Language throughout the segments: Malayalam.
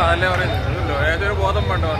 അതല്ലേ പറയുന്നത് ഏതൊരു ബോധം വേണ്ടോ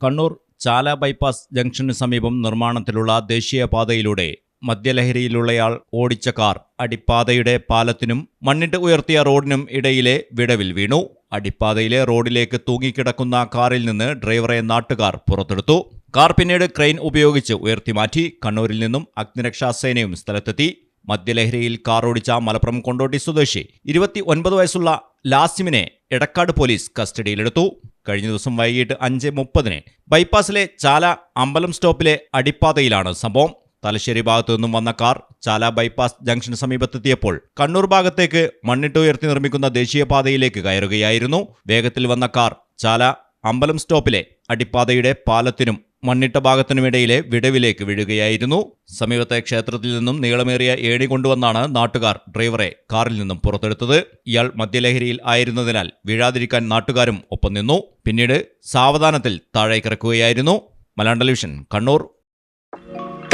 കണ്ണൂർ ചാല ബൈപ്പാസ് ജംഗ്ഷന് സമീപം നിർമ്മാണത്തിലുള്ള ദേശീയപാതയിലൂടെ മദ്യലഹരിയിലുള്ളയാൾ ഓടിച്ച കാർ അടിപ്പാതയുടെ പാലത്തിനും മണ്ണിട്ട് ഉയർത്തിയ റോഡിനും ഇടയിലെ വിടവിൽ വീണു. അടിപ്പാതയിലെ റോഡിലേക്ക് തൂങ്ങിക്കിടക്കുന്ന കാറിൽ നിന്ന് ഡ്രൈവറെ നാട്ടുകാർ പുറത്തെടുത്തു. കാർ പിന്നീട് ക്രെയിൻ ഉപയോഗിച്ച് ഉയർത്തിമാറ്റി കണ്ണൂരിൽ നിന്നും അഗ്നിരക്ഷാസേനയും സ്ഥലത്തെത്തി. മദ്യലഹരിയിൽ കാർ ഓടിച്ച മലപ്പുറം കൊണ്ടോട്ടി സ്വദേശി ഇരുപത്തി ഒൻപത് വയസ്സുള്ള ലാസിമിനെ എടക്കാട് പോലീസ് കസ്റ്റഡിയിലെടുത്തു. കഴിഞ്ഞ ദിവസം വൈകിട്ട് അഞ്ച് മുപ്പതിന് ബൈപ്പാസിലെ ചാല അമ്പലം സ്റ്റോപ്പിലെ അടിപ്പാതയിലാണ് സംഭവം. തലശ്ശേരി ഭാഗത്തു നിന്നും വന്ന കാർ ചാല ബൈപ്പാസ് ജംഗ്ഷന് സമീപത്തെത്തിയപ്പോൾ കണ്ണൂർ ഭാഗത്തേക്ക് മണ്ണിട്ട് ഉയർത്തി നിർമ്മിക്കുന്ന ദേശീയപാതയിലേക്ക് കയറുകയായിരുന്നു. വേഗത്തിൽ വന്ന കാർ ചാല അമ്പലം സ്റ്റോപ്പിലെ അടിപ്പാതയുടെ പാലത്തിനും മണ്ണിട്ട ഭാഗത്തിനുമിടയിലെ വിടവിലേക്ക് വീഴുകയായിരുന്നു. സമീപത്തെ ക്ഷേത്രത്തിൽ നിന്നും നീളമേറിയ ഏണി കൊണ്ടുവന്നാണ് നാട്ടുകാർ ഡ്രൈവറെ കാറിൽ നിന്നും പുറത്തെടുത്തത്. ഇയാൾ മദ്യലഹരിയിൽ ആയിരുന്നതിനാൽ വീഴാതിരിക്കാൻ നാട്ടുകാരും ഒപ്പം നിന്നു. പിന്നീട് സാവധാനത്തിൽ താഴേക്കിറക്കുകയായിരുന്നു. Malayalam television Kannur.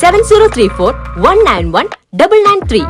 seven zero three four one nine one double nine three